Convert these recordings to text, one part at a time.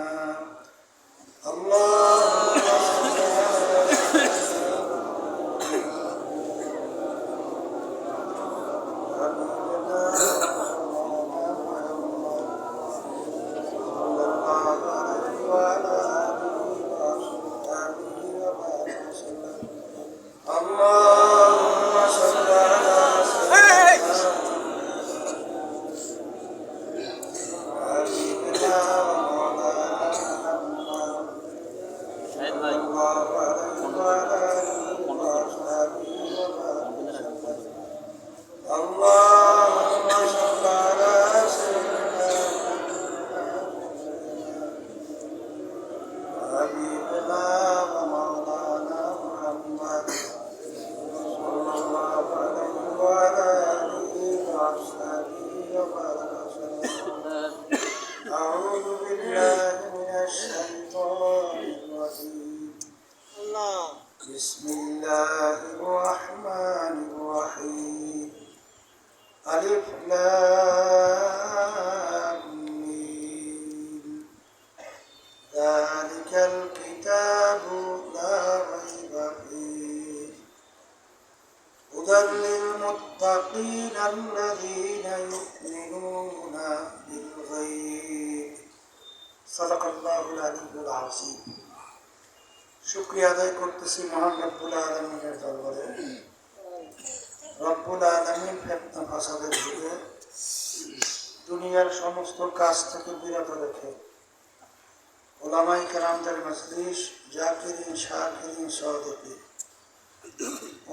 اللهم بسم الله الرحمن الرحيم. ألف لام ذلك الكتاب لا ريب فيه. هدى للمتقين الذين يؤمنون بالغيب. صدق الله العلي العظيم. শুক্রিয়া আদায় করতেছি মহান রব্বুল আলমিনের দরবারে। রব্বুল আলমিন ফেতনা ফাসাদের যুগে দুনিয়ার সমস্ত কাজ থেকে বিরত রেখে ওলামাই কেরামদের মজলিস, জাকিরিন, শাকিরিন সহদেবী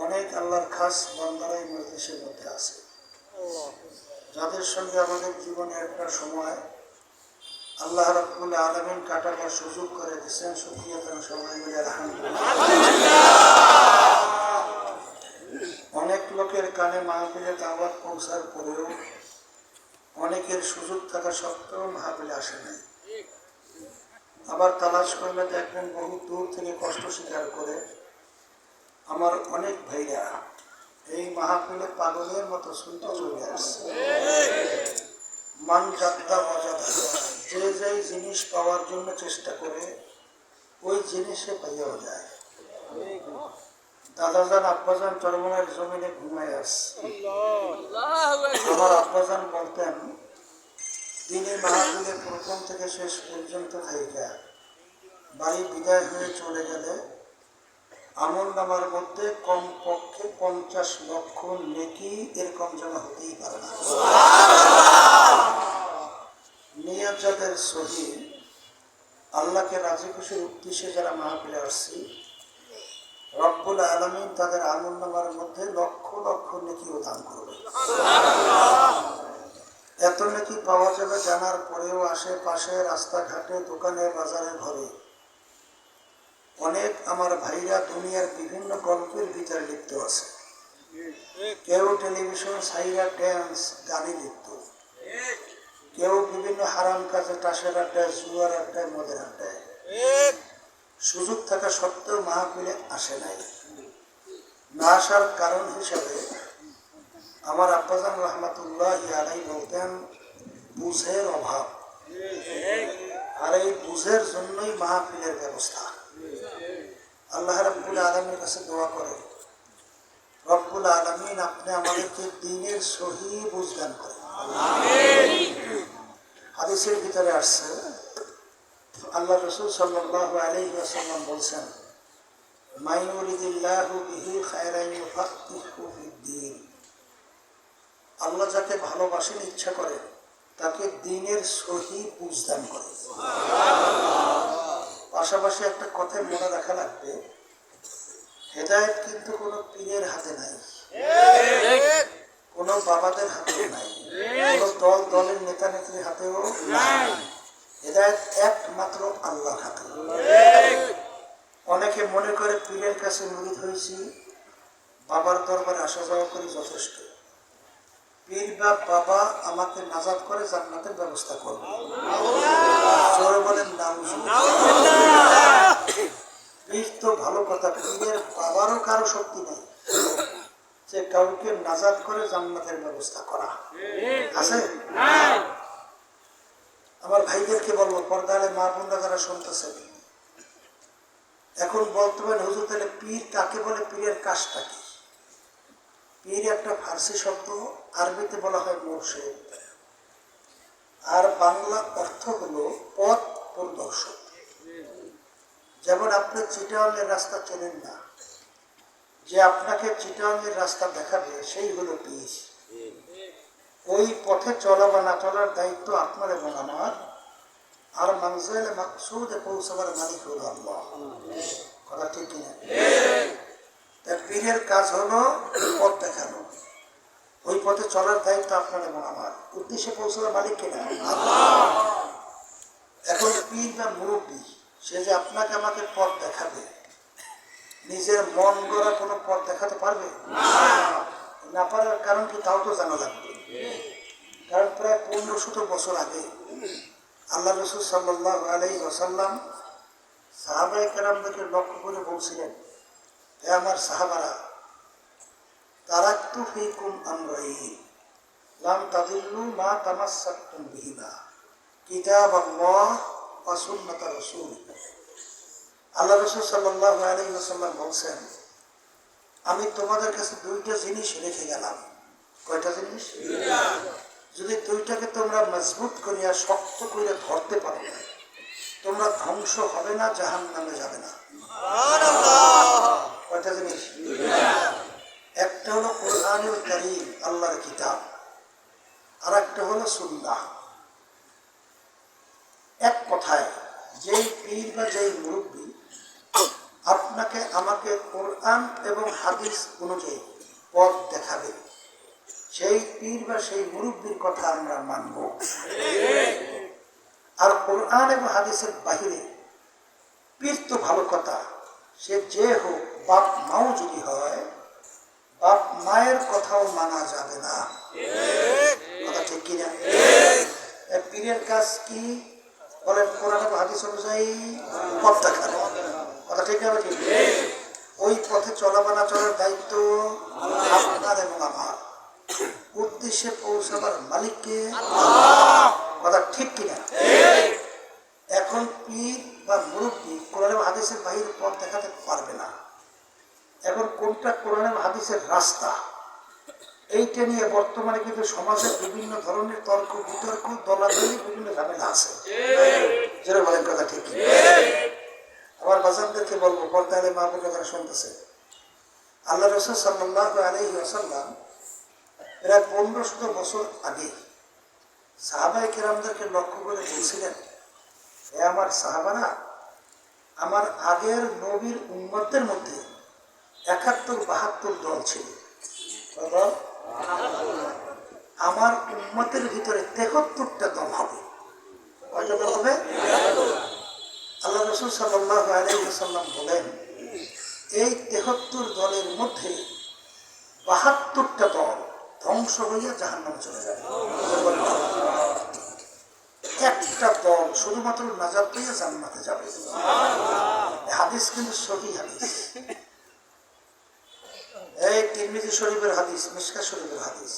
অনেক আল্লাহর খাস বান্দারাই মজলিসের মধ্যে আছে। যাদের সঙ্গে আমাদের জীবনে একটা সময় আল্লাহ রব্বুল আলমিন কাটাবার সুযোগ করে দিচ্ছেন সুখিয়া তারা সবাই মিলে অনেক লোকের কানে মাহফিলে দাওয়াত পৌঁছার পরেও অনেকের সুযোগ থাকা সত্ত্বেও মাহফিলে আসে নাই। আবার তালাশ করলে দেখবেন বহু দূর থেকে কষ্ট স্বীকার করে আমার অনেক ভাইরা এই মাহফিলে পাগলের মতো শুনতে চলে আসছে। মান যাত্রা মজাদা যে যে জিনিস পাওয়ার জন্য চেষ্টা করে, ওই জিনিসে পাইয়াও যায়। দাদাজান, আব্বাজান চরমনের জমিনে ঘুমায় আসছে। আমার আব্বাজান বলতেন, তিনি মাহফিলে প্রথম থেকে শেষ পর্যন্ত থাইকা। বাড়ি বিদায় হয়ে চলে গেলে আমল নামার মধ্যে কম পক্ষে পঞ্চাশ লক্ষ নেকি এরকম জমা হতেই পারে না। নিয়ত যাদের সহি আল্লাহকে রাজি খুশির উদ্দেশ্যে যারা মাহফিলে আসছি, রব্বুল আলমিন তাদের আমল নামার মধ্যে লক্ষ লক্ষ নেকিও দান করবে। এত নাকি পাওয়া যাবে জানার পরেও আশেপাশে রাস্তাঘাটে, দোকানে, বাজারে, ঘরে। অনেক আমার ভাইরা দুনিয়ার বিভিন্ন গল্পের ভিতরে লিপ্ত আছে। কেউ টেলিভিশন, সাইরা, ড্যান্স, গানে লিপ্ত। কেউ বিভিন্ন হারাম কাজে টাসের আড্ডায় জুয়ার আড্ডায় মদের আড্ডায়। সুযোগ থাকা সত্ত্বেও মাহফিলে আসে নাই। না আসার কারণ হিসেবে আমার আব্বাজান রহমতুল্লাহ আলাই বলতেন বুঝের অভাব। আর এই বুঝের জন্যই মাহফিলের ব্যবস্থা। আল্লাহ রব্বুল আলমীর কাছে দোয়া করে রব্বুল আলমিন আপনি আমাদেরকে দিনের সহি বুঝদান করেন। হাদিসের ভিতরে আসছে আল্লাহ রসুল সাল্লাহ আলী আসাল্লাম বলছেন আল্লাহ যাকে ভালোবাসেন, ইচ্ছা করে, তাকে দিনের সহি বুঝদান করে। পাশাপাশি একটা কথা মনে রাখা লাগবে, হেদায়ত কিন্তু কোনো পীরের হাতে নাই। কোনো বাবাদের হাতেও নাই। কোনো দল দলের নেতা নেত্রীর হাতেও নাই। হেদায়ত একমাত্র আল্লাহর হাতে। অনেকে মনে করে পীরের কাছে মুরিদ হয়েছি বাবার দরবারে আসা যাওয়া করি যথেষ্ট। পীর বা বাবা আমাকে নাজাদ করে জান্নাতের ব্যবস্থা করবে। জোরে বলেন নাম পীর তো ভালো কথা পীরের বাবারও কারও শক্তি নেই। যে কাউকে নাজাদ করে জান্নাতের ব্যবস্থা করা। আছে? আমার ভাইদেরকে বলব পর্দালে মা বোনরা যারা শুনতেছেন, এখন বলতে হুজুর, তাহলে পীর কাকে বলে? পীরের কাজটা কি? পীর একটা ফার্সি শব্দ, আরবিতে বলা হয় মোর্শেদ। আর বাংলা অর্থ হলো পথ পরিদর্শক। যেমন আপনি চিটাঙ্গের রাস্তা চেনেন না যে আপনাকে চিটাঙ্গের রাস্তা দেখাবে, সেই হলো পীর ওই পথে চলা বা না চলার দায়িত্ব আপনার এবং আমার। আর মানজেল মাকসুদে পৌঁছাবার মালিক হলো আল্লাহ। কথা ঠিক কিনা তা পীরের কাজ হলো পথ দেখানো। ওই পথে চলার দায়িত্ব আপনার এবং আমার। উদ্দেশ্যে পৌঁছাবার মালিক কিনা। এখন পীর বা মুরব্বী, সে যে আপনাকে আমাকে পথ দেখাবে নিজের মন গড়া কোনো পথ দেখাতে পারবে? না পারার কারণ কি তাও তো জানা লাগবে। কারণ প্রায় পনেরো শত বছর আগে আল্লাহ রসুল সাল্লাহ আলাই ওসাল্লাম সাহাবাই কেরামদেরকে লক্ষ্য করে বলছিলেন, হে আমার সাহাবারা তারা তারাক্তু ফিকুম আমরাই, লাম তাদিল্লু মা তামাসাক্তুম বিহিমা, কিতাব আল্লাহ ওয়া সুন্নাত রাসূল। আল্লাহ রসুল সাল্লাহ আলাই বলছেন আমি তোমাদের কাছে দুইটা জিনিস রেখে গেলাম। কয়টা জিনিস? যদি দুইটাকে তোমরা মজবুত করিয়া শক্ত করে ধরতে পারো তোমরা ধ্বংস হবে না জাহান নামে যাবে না। কয়টা জিনিস? একটা হলো কোরআনুল করিম আল্লাহর কিতাব। আর একটা হলো সুন্নাহ। এক কথায় যেই পীর বা যেই মুরব্বী আপনাকে আমাকে কোরআন এবং হাদিস অনুযায়ী পথ দেখাবে। সেই পীর বা সেই মুরব্বীর কথা আমরা মানব। আর কোরআন এবং হাদিসের বাহিরে পীর তো ভালো কথা, সে যে হোক বাপ মাও যদি হয়, বাপ মায়ের কথাও মানা যাবে না। কথা ঠিক কিনা? পীরের কাজ কি? বলেন, কোরআন এবং হাদিস অনুযায়ী পথ দেখানো। কথা ঠিক না ঠিক ওই পথে চলাবানা চলার দায়িত্ব আপনার এবং আমার। উদ্দেশ্যে পৌঁছাবার মালিককে কথা ঠিক কিনা? এখন পীর বা মুরব্বী কোরআন হাদিসের বাহিরে পথ দেখাতে পারবে না। এখন কোনটা কোরআন হাদিসের রাস্তা? এইটা নিয়ে বর্তমানে কিন্তু সমাজের বিভিন্ন ধরনের তর্ক বিতর্ক দলাদলি, বিভিন্ন ঝামেলা আছে। যেটা বলেন কথা ঠিক বাজানদেরকে বলব পর্দালে মা বোনের কথা শুনতেছে। আল্লাহ রসুল সাল্লাহ আলহি আসাল্লাম প্রায় পনেরো শত বছর আগে সাহাবাই কেরামদেরকে লক্ষ্য করে বলছিলেন, এ আমার সাহাবারা, আমার আগের নবীর উন্মতদের মধ্যে একাত্তর বাহাত্তর দল ছিল। আমার উন্মতের ভিতরে তেহত্তরটা দল হবে। কয়টা দল হবে? আল্লাহ রসুল সাল্লাহ আলাইসাল্লাম বলেন, এই তেহত্তর দলের মধ্যে বাহাত্তরটা দল ধ্বংস হইয়া জাহান চলে যাবে। একটা দল শুধুমাত্র নাজাত পেয়ে জান্নাতে যাবে। হাদিস কিন্তু সহি হাদিস। এই তিরমিজি শরীফের হাদিস মিশকা শরীফের হাদিস।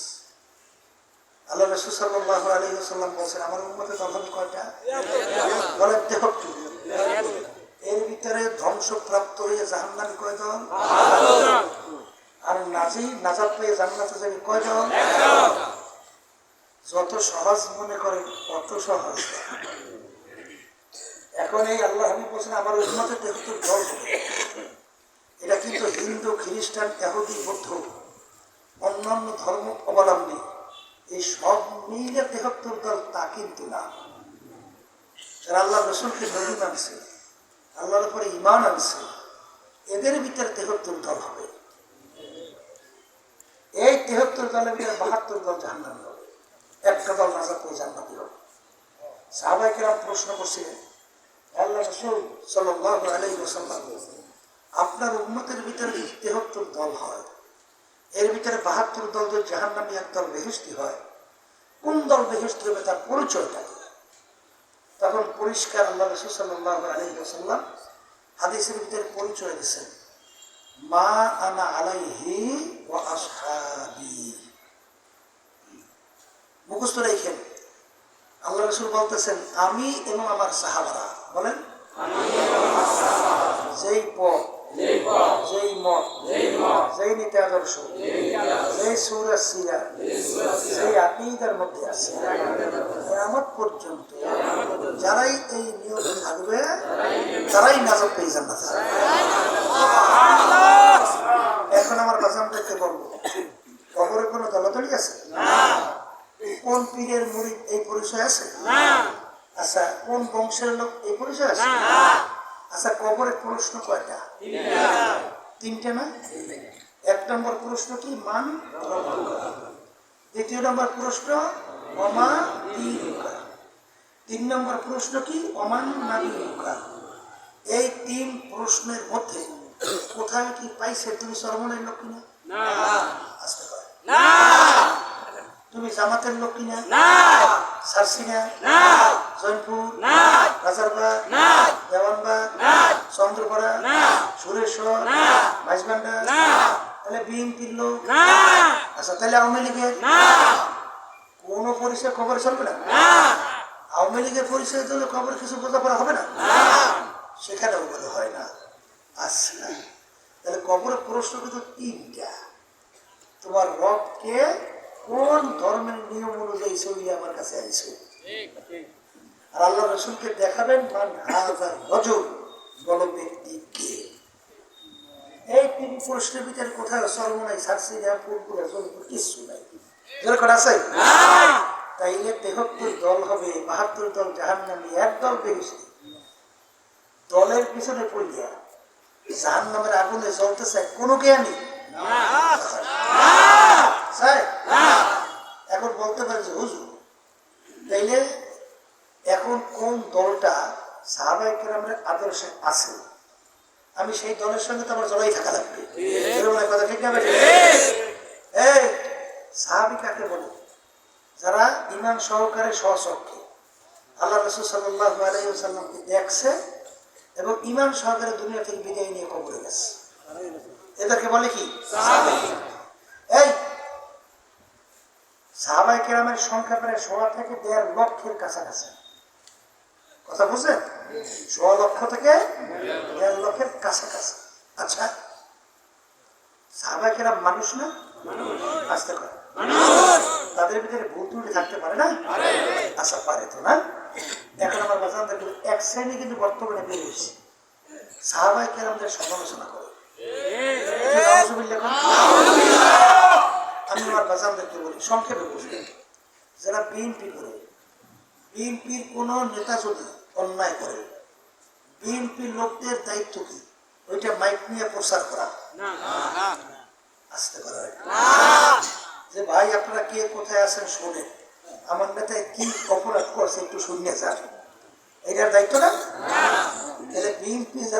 আল্লাহ রসুল সাল্লাহ আলী সাল্লাম বলছেন, আমার উন্মতে হবে কয়টা? বলে দেহটু এর ভিতরে ধ্বংসপ্রাপ্ত হয়ে জাহান্নামী কয় দল আর নাজি নাজাত পেয়ে জান্নাতে যাবে কয় দল যত সহজ মনে করেন, তত সহজ। এখন এই আল্লাহ হাবিব বলছেন, আমার উন্মতে দল হবে। এটা কিন্তু হিন্দু, খ্রিস্টান এহুদি বৌদ্ধ, অন্যান্য ধর্ম অবলম্বী, এই সব মিলে তেহত্তর দল তা কিন্তু না। যারা আল্লাহ রসুলকে নবী মানছে, আল্লাহর উপরে ইমান আনছে, এদের ভিতরে তেহত্তর দল হবে। এই তেহত্তর দলের ভিতরে বাহাত্তর দল জাহান্নামী হবে। একটা দল নাজাত পেয়ে জান্নাতি হবে। সাহাবাই কেরাম প্রশ্ন করছিলেন আল্লাহ রসুল সাল্লাহ আলাই ওসাল্লাম আপনার উন্মতের ভিতরে তেহত্তর দল হয়? এর ভিতরে বাহাত্তর দল যদি জাহান্নামী এক দল বেহেস্তি হয়, কোন দল বেহেস্তি হবে তার পরিচয়টা কি? তখন পরিষ্কার আল্লাহ রসুল সাল্লাহ আলী ওসাল্লাম হাদিসের ভিতরে পরিচয় দিচ্ছেন মা আনা আলাইহি ও আসহাবি। মুখস্থ রেখেন। আল্লাহ রসুল বলতেছেন, আমি এবং আমার সাহাবারা। বলেন। যেই পথ। যেই মত যেই নীতি আদর্শ যেই সুরা সিরা সেই আকিদার মধ্যে আছে পর্যন্ত যারাই এই নিয়ম থাকবে তারাই নাজব পেয়ে যাবে। এখন আমার বাজানদেরকে বলব। কবরে কোনো দলাদলি আছে? কোন পীরের মুড়ি এই পরিচয় আছে? আচ্ছা কোন বংশের লোক এই পরিচয় আছে? আচ্ছা কবরের প্রশ্ন কয়টা? তিনটে না? এক নম্বর প্রশ্ন কি? মান দ্বিতীয় নম্বর প্রশ্ন অমা তিন নম্বর প্রশ্ন কি? অমান এই তিন প্রশ্নের মধ্যে কোথায় কি পাইছে তুমি সরমনের লোক কিনা আসতে পারে। তুমি জামাতের লোক কিনা? সারসিনা? জয়পুর? রাজারবাগ দেওয়ানবাগ চন্দ্রপাড়া সুরেশ্বর মাইজবান্ডা তাহলে বিএনপির লোক আচ্ছা তাহলে আওয়ামী লীগের কোন খবর চলবে না? আওয়ামী লীগের পরিচয় দিলে খবর কিছু বোঝাপড়া হবে না? সেখানে বলে হয় না। আচ্ছা। তাহলে কবরের প্রশ্ন কিন্তু তিনটা। তোমার রবকে কোন ধর্মের নিয়ম অনুযায়ী ছবি আমার কাছে আইছো? আর আল্লাহ রসুলকে দেখাবেন মান হাজার রজল বল ব্যক্তি কে? এই তিন প্রশ্নের ভিতরে কোথায় সর্বনাই সার্সিয়া পুরপুরা জলপুর কিচ্ছু নাই। যেরকম আছে? তাইলে তেহত্তর দল হবে বাহাত্তর দল জাহান্নামী এক দল বেশি দলের পিছনে পড়িয়া জাহান নামের আগুনে জ্বলতে চায় কোনো জ্ঞানী? এখন বলতে পারে যে হুজুর তাইলে এখন কোন দলটা সাহাবাই কেরামের আদর্শে আছে? আমি সেই দলের সঙ্গে তো আমার জড়াই থাকা লাগবে। কথা ঠিক না? এই সাহাবি কাকে বলে? যারা ইমান সহকারে সচক্ষে আল্লাহ রসুল সাল্লাহ আলাইসাল্লামকে দেখছে এবং ইমান সহকারে দুনিয়া থেকে বিদায় নিয়ে কবরে গেছে। এদেরকে বলে কি? এই সাহাবাই কেরামের সংখ্যা প্রায় সোয়া থেকে দেড় লক্ষের কাছাকাছি। কথা বুঝলেন? সোয়া লক্ষ থেকে দেড় লক্ষের কাছাকাছি। আচ্ছা সাহাবাই কেরাম মানুষ না? আসতে পারে তাদের ভিতরে ভুল ত্রুটি থাকতে পারে না? আচ্ছা পারে তো না? এখন আমার বাজানদের এক শ্রেণি কিন্তু বর্তমানে বের হয়েছে সাহাবাই কেরামদের সমালোচনা করে। আমি আমার বাজানদেরকে বলি সংক্ষেপে বুঝবেন যারা বিএনপি করে বিএনপির কোনো নেতা যদি অন্যায় করে বিএনপির লোকদের দায়িত্ব কি? ওইটা মাইক নিয়ে প্রচার করা। আসতে পারে যে ভাই আপনারা কে? কোথায় আছেন? শোনেন। আমার নেতায় কি অপরাধ করছে একটু শুনিয়ে যান। এটার দায়িত্ব না। তাহলে বিএনপি